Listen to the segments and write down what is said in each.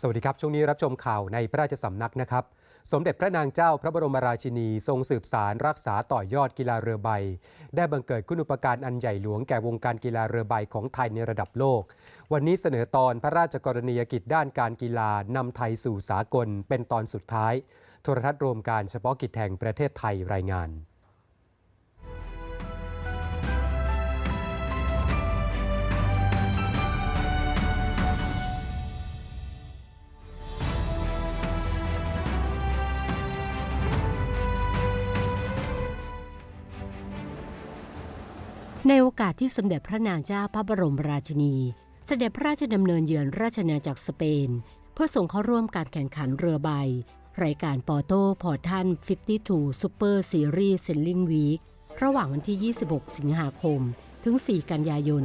สวัสดีครับ ช่วงนี้รับชมข่าวในพระราชสำนักนะครับ สมเด็จพระนางเจ้าพระบรมราชินีทรงสืบสารรักษาต่อยอดกีฬาเรือใบ ได้บังเกิดคุณอุปการอันใหญ่หลวงแก่วงการกีฬาเรือใบของไทยในระดับโลก วันนี้เสนอตอนพระราชกรณียกิจด้านการกีฬานำไทยสู่สากลเป็นตอนสุดท้าย โทรทัศน์รวมการเฉพาะกิจแห่งประเทศไทยรายงาน ในโอกาสที่สมเด็จพระนางเจ้าพระบรมราชินี เสด็จพระราชดำเนินเยือนราชอาจักรสเปน เพื่อส่งเข้าร่วมการแข่งขันเรือใบ รายการปอโต้พอร์ทัน 52 Super Series Sailing Week ระหว่างวันที่ 26 สิงหาคม ถึง 4 กันยายน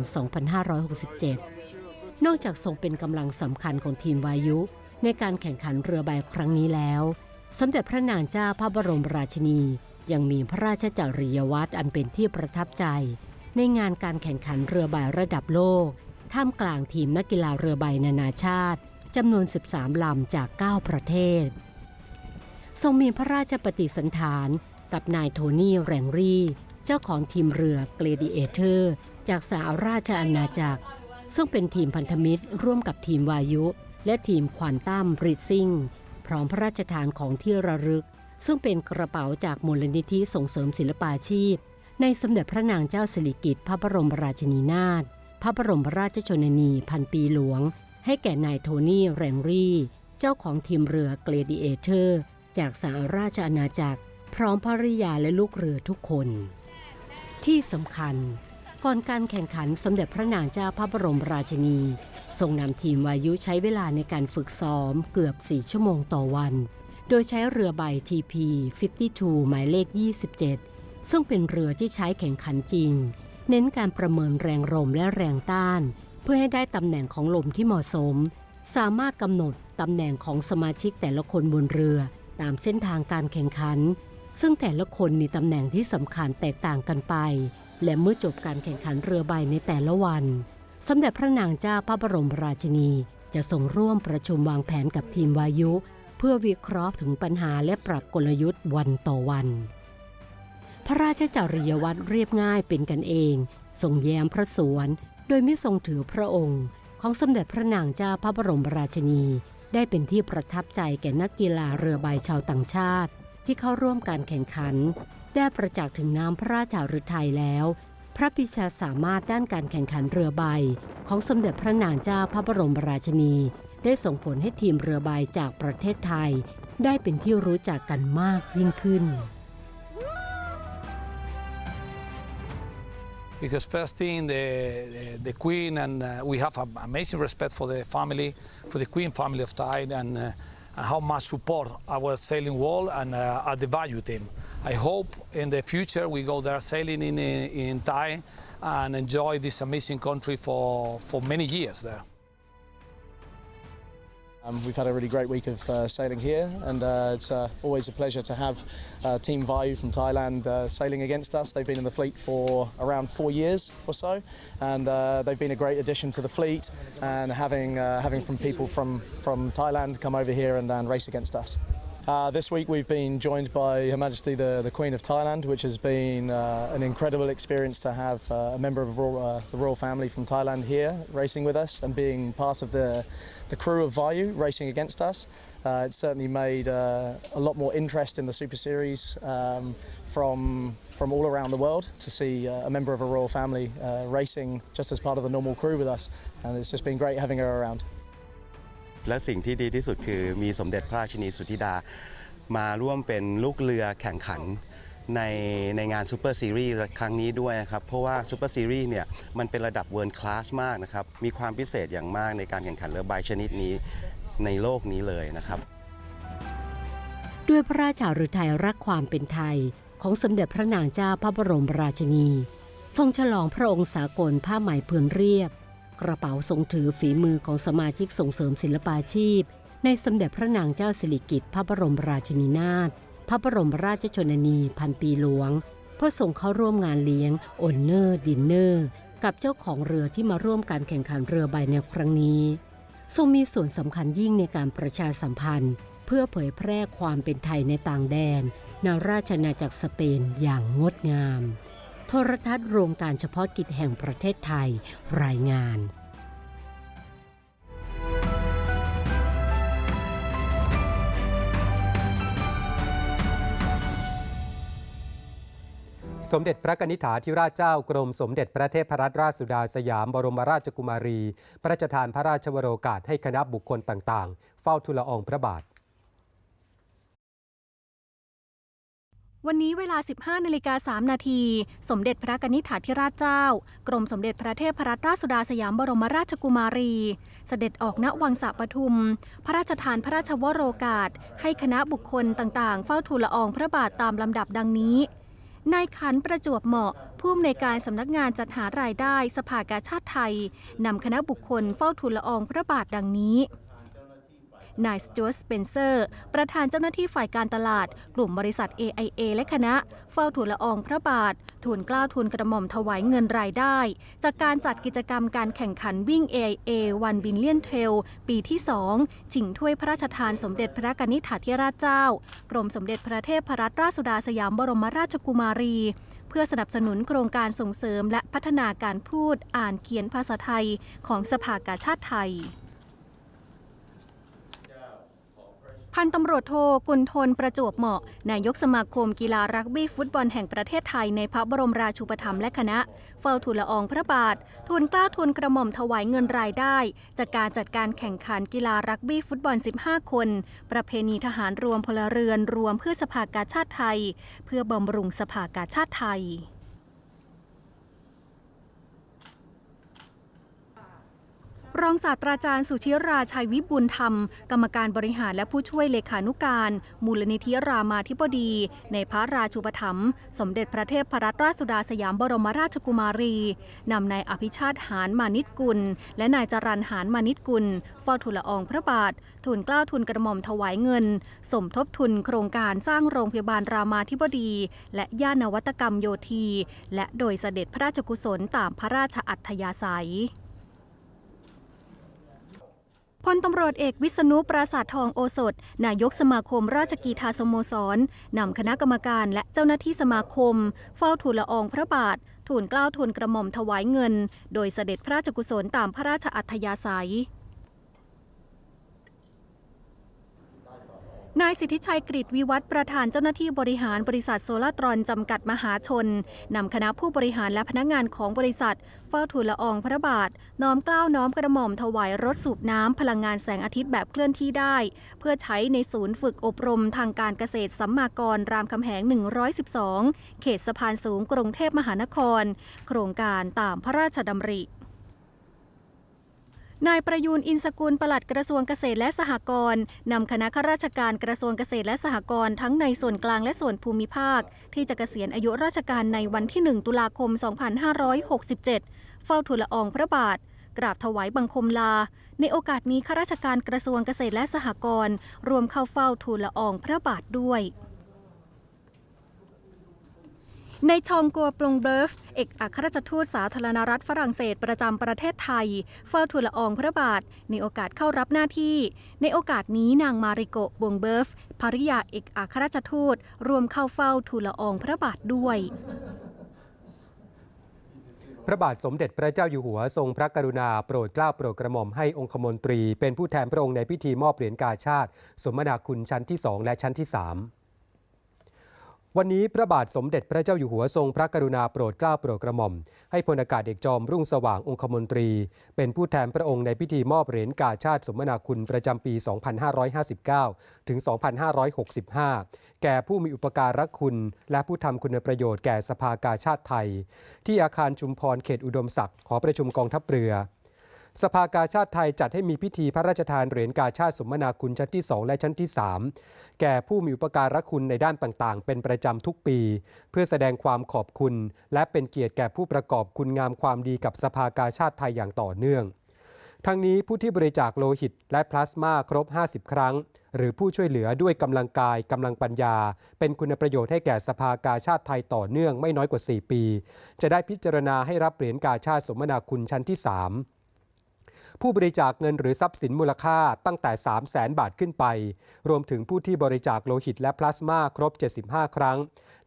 2567 นอกจากทรงเป็นกำลังสำคัญของทีมวายุ ในการแข่งขันเรือใบครั้งนี้แล้ว สมเด็จพระนางเจ้าพระบรมราชินี ยังมีพระราชจริยวัตรอันเป็นที่ประทับใจ ในงานการแข่งขันเรือใบระดับโลก ท่ามกลางทีมนักกีฬาเรือใบนานาชาติจำนวน 13 ลำจาก 9 ประเทศ ทรงมีพระราชปฏิสันฐานกับนายโทนี่แรงรีเจ้าของทีมเรือเกลดิเอเตอร์ จากสหราชอาณาจักร ซึ่งเป็นทีมพันธมิตรร่วมกับทีมวายุ และทีมควอนตัมริดซิงพร้อมพระราชทานของที่ระลึก ซึ่งเป็นกระเป๋าจากมูลนิธิส่งเสริมศิลปาชีพ ในสมเด็จพระนางเจ้าสิริกิติ์พระบรมราชินีนาถพระบรมราชชนนีพันปีหลวง ให้แก่นายโทนี่แรงรีเจ้าของทีมเรือเกลดิเอเตอร์ จากสหราชอาณาจักร พร้อมภริยาและลูกเรือทุกคน ที่สำคัญ ก่อนการแข่งขันสมเด็จพระนางเจ้าพระบรมราชินีทรงนำทีมวายุใช้เวลาในการฝึกซ้อมเกือบ 4 ชั่วโมงต่อวัน โดยใช้เรือใบ TP 52 หมายเลข 27 ซึ่งเป็นเรือที่ใช้แข่งขันจริง เน้นการประเมินแรงลมและแรงต้าน เพื่อให้ได้ตำแหน่งของลมที่เหมาะสม สามารถกำหนดตำแหน่งของสมาชิกแต่ละคนบนเรือ ตามเส้นทางการแข่งขัน ซึ่งแต่ละคนมีตำแหน่งที่สำคัญแตกต่างกันไป และเมื่อจบการแข่งขันเรือใบในแต่ละวันสมเด็จพระนางเจ้าพระบรมราชินีจะส่งร่วมประชุมวางแผนกับทีมวายุ เพื่อวิเคราะห์ถึงปัญหาและปรับกลยุทธ์วันต่อวัน พระราชจริยวัตรเรียบง่ายเป็นกันเองทรงแย้มพระสวน โดยไม่ทรงถือพระองค์ ของสมเด็จพระนางเจ้าพระบรมราชินี ได้เป็นที่ประทับใจแก่นักกีฬาเรือใบชาวต่างชาติ ที่เข้าร่วมการแข่งขัน ได้ประจักษ์ถึงน้ำพระราชาฤทัยแล้ว พระปิชาสามารถด้านการแข่งขันเรือใบ ของสมเด็จพระนางเจ้าพระบรมราชินี ได้ส่งผลให้ทีมเรือใบจากประเทศไทย ได้เป็นที่รู้จักกันมากยิ่งขึ้น because first thing the, the, the queen and uh, we have amazing respect for the family for the queen family of thai and, uh, and how much support our sailing world and uh, at the value team. I hope in the future we go there sailing in, in thai and enjoy this amazing country for, for many years there Um, we've had a really great week of uh, sailing here, and uh, it's uh, always a pleasure to have uh, Team Vayu from Thailand uh, sailing against us. They've been in the fleet for around four years or so, and uh, they've been a great addition to the fleet. And having having from people from from Thailand come over here and, and race against us. Uh, this week we've been joined by Her Majesty the, the Queen of Thailand, which has been uh, an incredible experience to have uh, a member of royal, uh, the royal family from Thailand here racing with us and being part of the, the crew of Vayu racing against us. Uh, it's certainly made uh, a lot more interest in the Super Series um, from, from all around the world to see a member of a royal family racing just as part of the normal crew with us. And it's just been great having her around. และสิ่งที่ดีที่สุดคือมีสมเด็จพระราชินีสุธิดา มาร่วมเป็นลูกเรือแข่งขันในในงานซูเปอร์ซีรีส์ครั้งนี้ด้วยนะครับ เพราะว่าซูเปอร์ซีรีส์เนี่ยมันเป็นระดับเวิร์ c คลาสมากนะครับ มีความพิเศษอย่างมากในการแข่งขันเรือใบชนิดนี้ในโลกนี้เลยนะครับ ด้วยพระราชาฤทัยรักความเป็นไทย ของสมเด็จพระนางเจ้าพระบรมราชินี ทรงฉลองพระองค์สากลผ้าไหมพื้นเรียบ กระเป๋าทรงถือฝีมือของสมาชิกส่งเสริมศิลปาชีพ ในสมเด็จพระนางเจ้าสิริกิติ์พระบรมราชินีนาถพระบรมราชชนนีพันปีหลวง เพื่อส่งเข้าร่วมงานเลี้ยงโอนเนอร์ดินเนอร์ กับเจ้าของเรือที่มาร่วมการแข่งขันเรือใบในครั้งนี้ ทรงมีส่วนสำคัญยิ่งในการประชาสัมพันธ์ เพื่อเผยแพร่ความเป็นไทยในต่างแดนในราชอาจักรสเปนอย่างงดงาม ทรทัศน์โรงการเฉพาะกิจแห่งประเทศไทยรายงานสมเด็จพระกนิษฐาธิราชเจ้ากรมสมเด็จพระเทพรัตนราชสุดาสยามบรมราชกุมารี พระราชทานพระราชวโรกาสให้คณะบุคคลต่างๆ เฝ้าทูลละอองพระบาท วันนี้เวลา 15นาฬิกา3นาที สมเด็จพระกนิษฐาธิราชเจ้า กรมสมเด็จพระเทพรัตนราชสุดาสยามบรมราชกุมารี เสด็จออกณวังสะปทุม พระราชทานพระราชวโรกาส ให้คณะบุคคลต่างๆ เฝ้าทูลละอองพระบาทตามลำดับดังนี้ นายขันประจวบเหมาะ ผู้อำนวยการสำนักงานจัดหารายได้สภากาชาติไทยนำคณะบุคคลเฝ้าทูลละอองพระบาทดังนี้ นายสจวตสเปนเซอร์ ประธานเจ้าหน้าที่ฝ่ายการตลาด กลุ่มบริษัท AIA และคณะ เฝ้าทูลละอองพระบาท ทูลกล้าวทูลกระหม่อมถวายเงินรายได้ จากการจัดกิจกรรมการแข่งขันวิ่ง AIA วันบินเลียนเทรลปีที่ 2 ชิงถ้วยพระราชทานสมเด็จพระกนิษฐาธิราชเจ้า กรมสมเด็จพระเทพรัตนราชสุดาสยามบรมราชกุมารีเพื่อสนับสนุนโครงการส่งเสริมและพัฒนาการพูดอ่านเขียนภาษาไทยของสภากาชาติไทย พันตำรวจโทกุลทนประจวบเหมาะ นายกสมาคมกีฬารักบี้ฟุตบอลแห่งประเทศไทยในพระบรมราชูปถัมภ์และคณะ เฝ้าทูลละอองพระบาททูลกล้าทูลกระหม่อมถวายเงินรายได้ จากการจัดการแข่งขันกีฬารักบี้ฟุตบอล 15 คน ประเพณีทหารรวมพลเรือนรวมเพื่อสภากาชาติไทย เพื่อบำรุงสภากาชาติไทย รองศาสตราจารย์สุชิราชัยวิบุญธรรม กรรมการบริหารและผู้ช่วยเลขานุการ มูลนิธิรามาธิบดี ในพระราชูปถัมภ์สมเด็จพระเทพรัตนราชสุดาสยามบรมราชกุมารีนำนายอภิชาติหานมานิตกุล และนายจรันหานมานิตกุลเฝ้าทูลละอองพระบาททูลเกล้าทูลกระหม่อมถวายเงิน สมทบทุนโครงการสร้างโรงพยาบาลรามาธิบดี และย่านนวัตกรรมโยธี และโดยเสด็จพระราชกุศลตามพระราชอัธยาศัย พลตำรวจเอกวิษณุปราสาททองโอสถ นายกสมาคมราชกีฬาสโมสรนำคณะกรรมการและเจ้าหน้าที่สมาคม เฝ้าทูลละอองพระบาท ทูลเกล้าทูลกระหม่อมถวายเงิน โดยเสด็จพระราชกุศลตามพระราชอัธยาศัย นายสิทธิชัยกริตวิวัฒประธานเจ้าหน้าที่บริหารบริษัทโซลาร์ตรอนจำกัดมหาชน นำคณะผู้บริหารและพนักงานของบริษัท เฝ้าทูลละอองพระบาท น้อมเกล้าน้อมกระหม่อมถวายรถสูบน้ำพลังงานแสงอาทิตย์แบบเคลื่อนที่ได้ เพื่อใช้ในศูนย์ฝึกอบรมทางการเกษตรสัมมากรรามคำแหง 112 เขตสะพานสูงกรุงเทพมหานคร โครงการตามพระราชดำริ นายประยูนอินสกุลปลัดกระทรวงเกษตรและสหกรณ์นำคณะข้าราชการกระทรวงเกษตรและสหกรณ์ทั้งในส่วนกลางและส่วนภูมิภาค ที่จะเกษียณอายุราชการในวันที่ 1 ตุลาคม 2567 เฝ้าทูลละอองพระบาท กราบถวายบังคมลา ในโอกาสนี้ข้าราชการกระทรวงเกษตรและสหกรณ์รวมเข้าเฝ้าทูลละอองพระบาทด้วย ในชองกัวปลงเบิร์ฟ เอกอัครราชทูตสาธารณรัฐฝรั่งเศสประจำประเทศไทย เฝ้าทูลละอองพระบาท ในโอกาสเข้ารับหน้าที่ ในโอกาสนี้นางมาริโกบวงเบิร์ฟภริยาเอกอัครราชทูตรวมเข้าเฝ้าทูลละอองพระบาทด้วย พระบาทสมเด็จพระเจ้าอยู่หัวทรงพระกรุณาโปรดเกล้าโปรดกระหม่อมให้องคมนตรี เป็นผู้แทนพระองค์ในพิธีมอบเหรียญกาชาติ สมนาคุณชั้นที่2และชั้นที่3 วันนี้พระบาทสมเด็จพระเจ้าอยู่หัวทรงพระกรุณาโปรดเกล้าโปรดกระหม่อม ให้พลอากาศเอกจอมรุ่งสว่างองคมนตรี เป็นผู้แทนพระองค์ในพิธีมอบเหรียญกาชาติสมนาคุณประจำปี 2559 ถึง 2565 แก่ผู้มีอุปการะคุณ และผู้ทำคุณประโยชน์แก่สภากาชาติไทย ที่อาคารชุมพรเขตอุดมศักดิ์หอประชุมกองทัพเรือ สภากาชาติไทยจัดให้มีพิธีพระราชทานเหรียญกาชาติสมนาคุณชั้นที่ 2 และชั้นที่ 3 แก่ผู้มีอุปการะคุณในด้านต่างๆ เป็นประจำทุกปี เพื่อแสดงความขอบคุณ และเป็นเกียรติแก่ผู้ประกอบคุณงามความดีกับสภากาชาติไทยอย่างต่อเนื่อง ทั้งนี้ผู้ที่บริจาคโลหิตและพลาสมาครบ 50 ครั้ง หรือผู้ช่วยเหลือด้วยกำลังกายกำลังปัญญา เป็นคุณประโยชน์ให้แก่สภากาชาติไทยต่อเนื่องไม่น้อยกว่า 4 ปี จะได้พิจารณาให้รับเหรียญกาชาติสมนาคุณชั้นที่ 3 ผู้บริจาคเงินหรือทรัพย์สินมูลค่าตั้งแต่ 3 0 0แสนบาทขึ้นไป รวมถึงผู้ที่บริจาคโลหิตและพลาสมาครบ 75 ครั้ง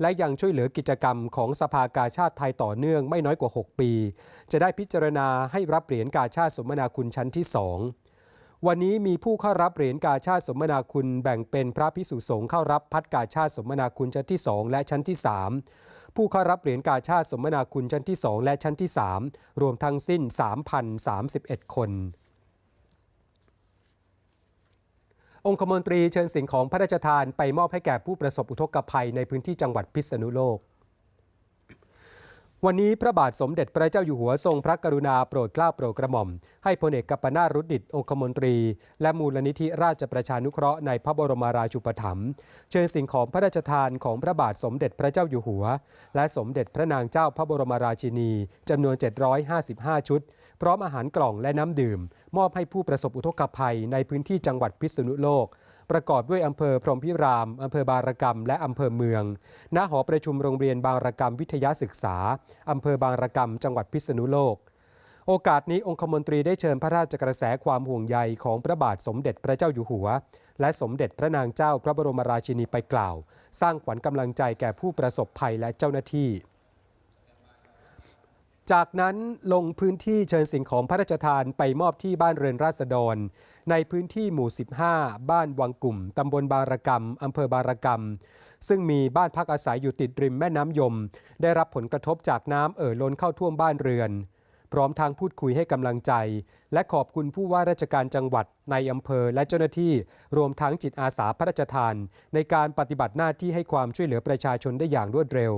และยังช่วยเหลือกิจกรรมของสภากาชาติไทยต่อเนื่องไม่น้อยกว่า 6 ปี จะได้พิจารณาให้รับเหรียญกาชาติสมนาคุณชั้นที่ 2วันนี้มีผู้เข้ารับเหรียญกาชาติสมนาคุณแบ่งเป็นพระพิสุสงฆ์เข้ารับพัดกาชาติสมนาคุณชั้นที่ 2 และชั้นที่ 3 ผู้เข้ารับเหรียญกาชาติสมนาคุณชั้นที่ 2 และชั้นที่ 3 รวมทั้งสิ้น 3,031 คน องคมนตรีเชิญสิ่งของพระราชทานไปมอบให้แก่ผู้ประสบอุทกภัยในพื้นที่จังหวัดพิษณุโลก วันนี้พระบาทสมเด็จพระเจ้าอยู่หัวทรงพระกรุณาโปรดเกล้าโปรดกระหม่อม ให้พลเอกกัปปนารุดดิตองคมนตรี และมูลนิธิราชประชานุเคราะห์ในพระบรมราชูปถัมภ์เชิญสิ่งของพระราชทานของพระบาทสมเด็จพระเจ้าอยู่หัว และสมเด็จพระนางเจ้าพระบรมราชินีจำนวน 755 ชุด พร้อมอาหารกล่องและน้ำดื่ม มอบให้ผู้ประสบอุทกภัยในพื้นที่จังหวัดพิษณุโลก ประกอบด้วยอำเภอพรหมพิรามอำเภอบางระกำและอำเภอเมือง ณ หอประชุมโรงเรียนบางระกำวิทยาศึกษาอำเภอบางระกำจังหวัดพิษณุโลก โอกาสนี้องคมนตรีได้เชิญพระราชกระแสความห่วงใยของพระบาทสมเด็จพระเจ้าอยู่หัว และสมเด็จพระนางเจ้าพระบรมราชินีไปกล่าว สร้างขวัญกำลังใจแก่ผู้ประสบภัยและเจ้าหน้าที่ จากนั้นลงพื้นที่เชิญสิ่งของพระราชทานไปมอบที่บ้านเรือนราษฎร ในพื้นที่หมู่ 15 บ้านวังกลุ่ม ตำบลบางระกำอำเภอบางระกำซึ่งมีบ้านพักอาศัยอยู่ติดริมแม่น้ำยม ได้รับผลกระทบจากน้ำเอ่อล้นเข้าท่วมบ้านเรือน พร้อมทางพูดคุยให้กำลังใจ และขอบคุณผู้ว่าราชการจังหวัดในอำเภอและเจ้าหน้าที่ รวมทั้งจิตอาสาพระราชทาน ในการปฏิบัติหน้าที่ให้ความช่วยเหลือประชาชนได้อย่างรวดเร็ว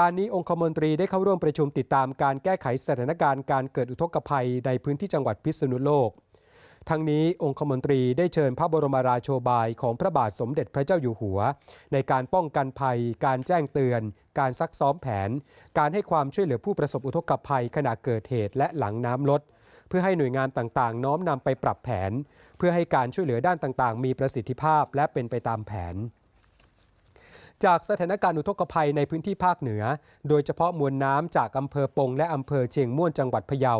การนี้องคมนตรีได้เข้าร่วมประชุมติดตามการแก้ไขสถานการณ์การเกิดอุทกภัยในพื้นที่จังหวัดพิษณุโลก ทั้งนี้องคมนตรีได้เชิญพระบรมราโชบายของพระบาทสมเด็จพระเจ้าอยู่หัว ในการป้องกันภัย การแจ้งเตือน การซักซ้อมแผน การให้ความช่วยเหลือผู้ประสบอุทกภัยขณะเกิดเหตุและหลังน้ำลด เพื่อให้หน่วยงานต่างๆ น้อมนำไปปรับแผน เพื่อให้การช่วยเหลือด้านต่างๆ มีประสิทธิภาพและเป็นไปตามแผน จากสถานการณ์อุทกภัยในพื้นที่ภาคเหนือ โดยเฉพาะมวลน้ำจากอำเภอปงและอำเภอเชียงม่วนจังหวัดพะเยา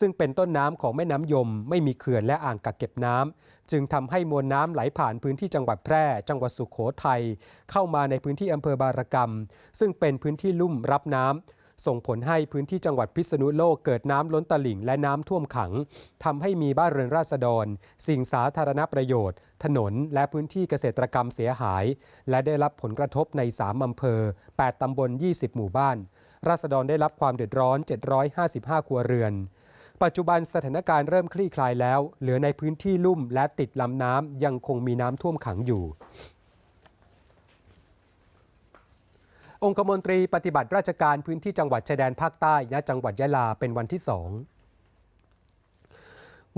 ซึ่งเป็นต้นน้ำของแม่น้ำยม ไม่มีเขื่อนและอ่างกักเก็บน้ำจึงทำให้มวลน้ำไหลผ่านพื้นที่จังหวัดแพร่ จังหวัดสุขโขทัยเข้ามาในพื้นที่อำเภอบารกรรม ซึ่งเป็นพื้นที่ลุ่มรับน้ำ ส่งผลให้พื้นที่จังหวัดพิษณุโลกเกิดน้ำล้นตลิ่งและน้ำท่วมขังทำให้มีบ้านเรือนราษฎร สิ่งสาธารณประโยชน์ ถนน และพื้นที่เกษตรกรรมเสียหาย และได้รับผลกระทบใน 3อำเภอ 8 ตำบล 20 หมู่บ้าน ราษฎรได้รับความเดือดร้อน 755 ครัวเรือนปัจจุบันสถานการณ์เริ่มคลี่คลายแล้ว เหลือในพื้นที่ลุ่มและติดลำน้ำยังคงมีน้ำท่วมขังอยู่ องคมนตรีปฏิบัติราชการพื้นที่จังหวัดชายแดนภาคใต้และจังหวัดยะลาเป็นวันที่สอง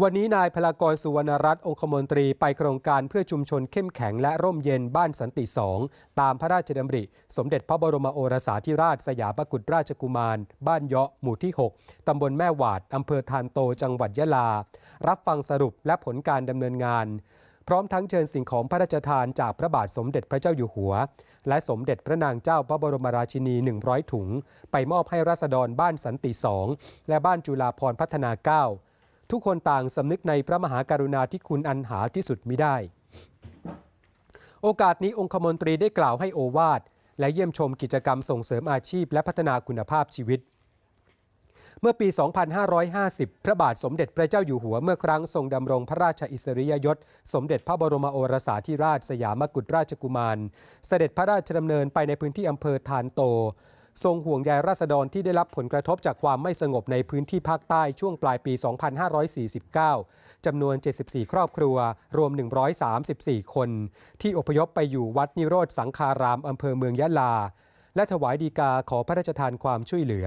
วันนี้นายพลากรสุวรรณรัตน์องคมนตรีไปโครงการเพื่อชุมชนเข้มแข็งและร่มเย็นบ้านสันติสองตามพระราชดำริ สมเด็จพระบรมโอรสาธิราชสยามกุฎราชกุมาร บ้านเยาะหมู่ที่ 6 ตำบลแม่หวาด อำเภอทานโตจังหวัดยะลา รับฟังสรุปและผลการดำเนินงาน พร้อมทั้งเชิญสิ่งของพระราชทานจากพระบาทสมเด็จพระเจ้าอยู่หัว และสมเด็จพระนางเจ้าพระบรมราชินี 100 ถุง ไปมอบให้ราษฎรบ้านสันติสองและบ้านจุฬาพรพัฒนา 9 ทุกคนต่างสำนึกในพระมหากรุณาธิคุณอันหาที่สุดมิได้ โอกาสนี้องคมนตรีได้กล่าวให้โอวาทและเยี่ยมชมกิจกรรมส่งเสริมอาชีพและพัฒนาคุณภาพชีวิต เมื่อปี 2550 พระบาทสมเด็จพระเจ้าอยู่หัวเมื่อครั้งทรงดำรงพระราชอิสริยยศ สมเด็จพระบรมโอรสาธิราชสยามกุฎราชกุมาร เสด็จพระราชดำเนินไปในพื้นที่อำเภอทานโต ทรงห่วงใยราษฎรที่ได้รับผลกระทบจากความไม่สงบในพื้นที่ภาคใต้ช่วงปลายปี 2549 จำนวน 74 ครอบครัว รวม 134 คน ที่อพยพไปอยู่วัดนิโรธสังคารามอำเภอเมืองยะลา และถวายดีกาขอพระราชทานความช่วยเหลือ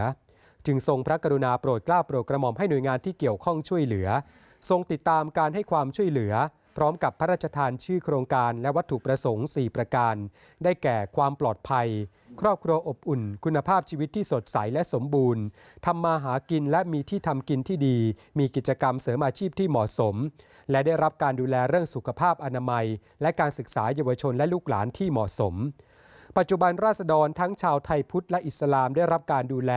จึงทรงพระกรุณาโปรดเกล้าโปรดกระหม่อมให้หน่วยงานที่เกี่ยวข้องช่วยเหลือ ทรงติดตามการให้ความช่วยเหลือ พร้อมกับพระราชทานชื่อโครงการและวัตถุประสงค์ 4 ประการ ได้แก่ความปลอดภัย ครอบครัวอบอุ่น คุณภาพชีวิตที่สดใสและสมบูรณ์ทำมาหากินและมีที่ทำกินที่ดี มีกิจกรรมเสริมอาชีพที่เหมาะสม และได้รับการดูแลเรื่องสุขภาพอนามัย และการศึกษาเยาวชนและลูกหลานที่เหมาะสม ปัจจุบันราษฎรทั้งชาวไทยพุทธและอิสลามได้รับการดูแล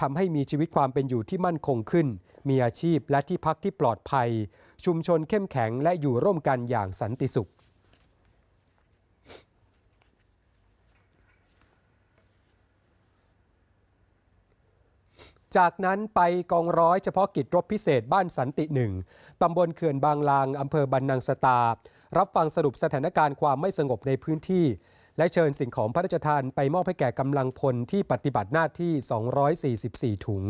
ทำให้มีชีวิตความเป็นอยู่ที่มั่นคงขึ้น มีอาชีพและที่พักที่ปลอดภัย ชุมชนเข้มแข็งและอยู่ร่วมกันอย่างสันติสุขจากนั้นไปกองร้อยเฉพาะกิจรบพิเศษบ้านสันติหนึ่งตำบลเขื่อนบางลาง อำเภอบันนังสตา รับฟังสรุปสถานการณ์ความไม่สงบในพื้นที่ และเชิญสิ่งของพระราชทานไปมอบให้แก่กำลังพลที่ปฏิบัติหน้าที่ 244 ถุง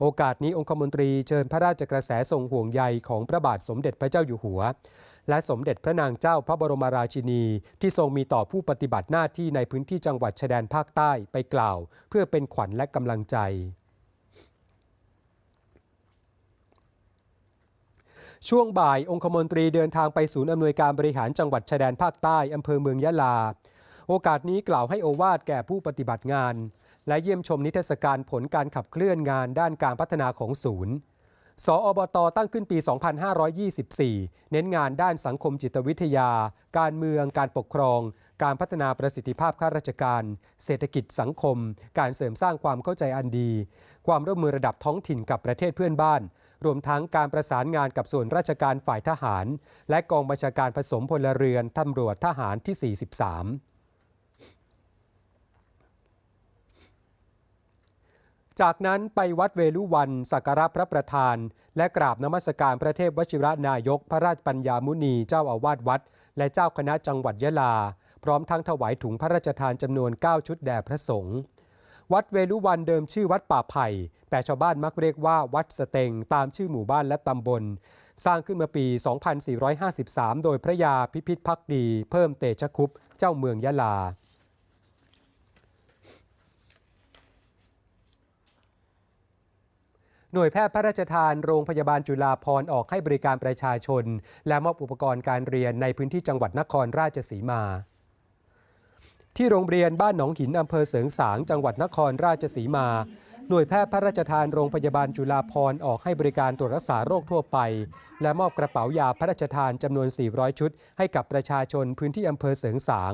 โอกาสนี้องคมนตรีเชิญพระราชกระแสทรงห่วงใยของพระบาทสมเด็จพระเจ้าอยู่หัว และสมเด็จพระนางเจ้าพระบรมราชินี ที่ทรงมีต่อผู้ปฏิบัติหน้าที่ในพื้นที่จังหวัดชายแดนภาคใต้ไปกล่าว เพื่อเป็นขวัญและกำลังใจช่วงบ่ายองคมนตรีเดินทางไปศูนย์อำนวยการบริหารจังหวัดชายแดนภาคใต้อำเภอเมืองยะลา โอกาสนี้กล่าวให้โอวาทแก่ผู้ปฏิบัติงาน และเยี่ยมชมนิทรรศการผลการขับเคลื่อนงานด้านการพัฒนาของศูนย์ สอบตตั้งขึ้นปี 2524 เน้นงานด้านสังคมจิตวิทยา การเมือง การปกครอง การพัฒนาประสิทธิภาพข้าราชการ เศรษฐกิจสังคม การเสริมสร้างความเข้าใจอันดี ความร่วมมือระดับท้องถิ่นกับประเทศเพื่อนบ้าน รวมทั้งการประสานงานกับส่วนราชการฝ่ายทหาร และกองบัญชาการผสมพลเรือนตำรวจทหารที่ 43 จากนั้นไปวัดเวลุวันสักการะพระประธาน และกราบนมัสการพระเทพวชิระนายก พระราชปัญญามุนีเจ้าอาวาสวัด และเจ้าคณะจังหวัดยะลา พร้อมทั้งถวายถุงพระราชทานจำนวน 9 ชุดแด่พระสงฆ์วัดเวลุวันเดิมชื่อวัดป่าไผ่ แต่ชาวบ้านมักเรียกว่าวัดสเตงตามชื่อหมู่บ้านและตำบล สร้างขึ้นมาปี 2453 โดยพระยาพิพิธภักดี เพิ่มเตชะคุปเจ้าเมืองยะลา หน่วยแพทย์พระราชทานโรงพยาบาลจุฬาภรณ์ออกให้บริการประชาชน และมอบอุปกรณ์การเรียนในพื้นที่จังหวัดนครราชสีมา ที่โรงเรียนบ้านหนองหินอำเภอเสริงสาง จังหวัดนครราชสีมา หน่วยแพทย์พระราชทานโรงพยาบาลจุฬาภรณ์ออกให้บริการตรวจรักษาโรคทั่วไป และมอบกระเป๋ายาพระราชทานจำนวน 400 ชุด ให้กับประชาชนพื้นที่อำเภอเสริงสาง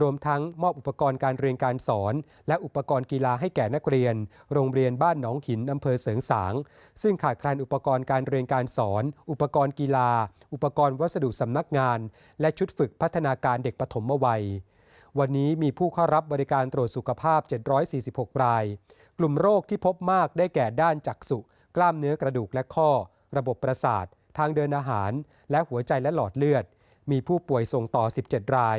รวมทั้งมอบอุปกรณ์การเรียนการสอน และอุปกรณ์กีฬาให้แก่นักเรียน โรงเรียนบ้านหนองหินอำเภอเสริงสาง ซึ่งขาดแคลนอุปกรณ์การเรียนการสอน อุปกรณ์กีฬา อุปกรณ์วัสดุสำนักงาน และชุดฝึกพัฒนาการเด็กปฐมวัยวันนี้มีผู้เข้ารับบริการตรวจสุขภาพ 746 ราย กลุ่มโรคที่พบมากได้แก่ด้านจักษุ กล้ามเนื้อกระดูกและข้อ ระบบประสาท ทางเดินอาหาร และหัวใจและหลอดเลือด มีผู้ป่วยส่งต่อ 17 ราย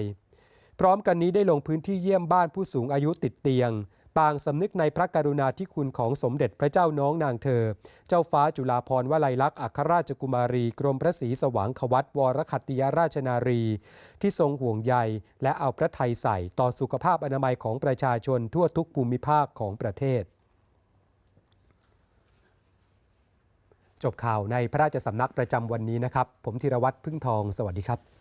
พร้อมกันนี้ได้ลงพื้นที่เยี่ยมบ้านผู้สูงอายุติดเตียง ต่างสำนึกในพระกรุณาธิคุณของสมเด็จพระเจ้าน้องนางเธอ เจ้าฟ้าจุฬาภรณ์วลัยลักษณ์อัครราชกุมารี กรมพระศรีสว่างควัตวรคัตติยราชนารี ที่ทรงห่วงใย และเอาพระไทยใส่ต่อสุขภาพอนามัยของประชาชนทั่วทุกภูมิภาคของประเทศ จบข่าวในพระราชสำนักประจำวันนี้นะครับ ผมธีรวัตรพึ่งทอง สวัสดีครับ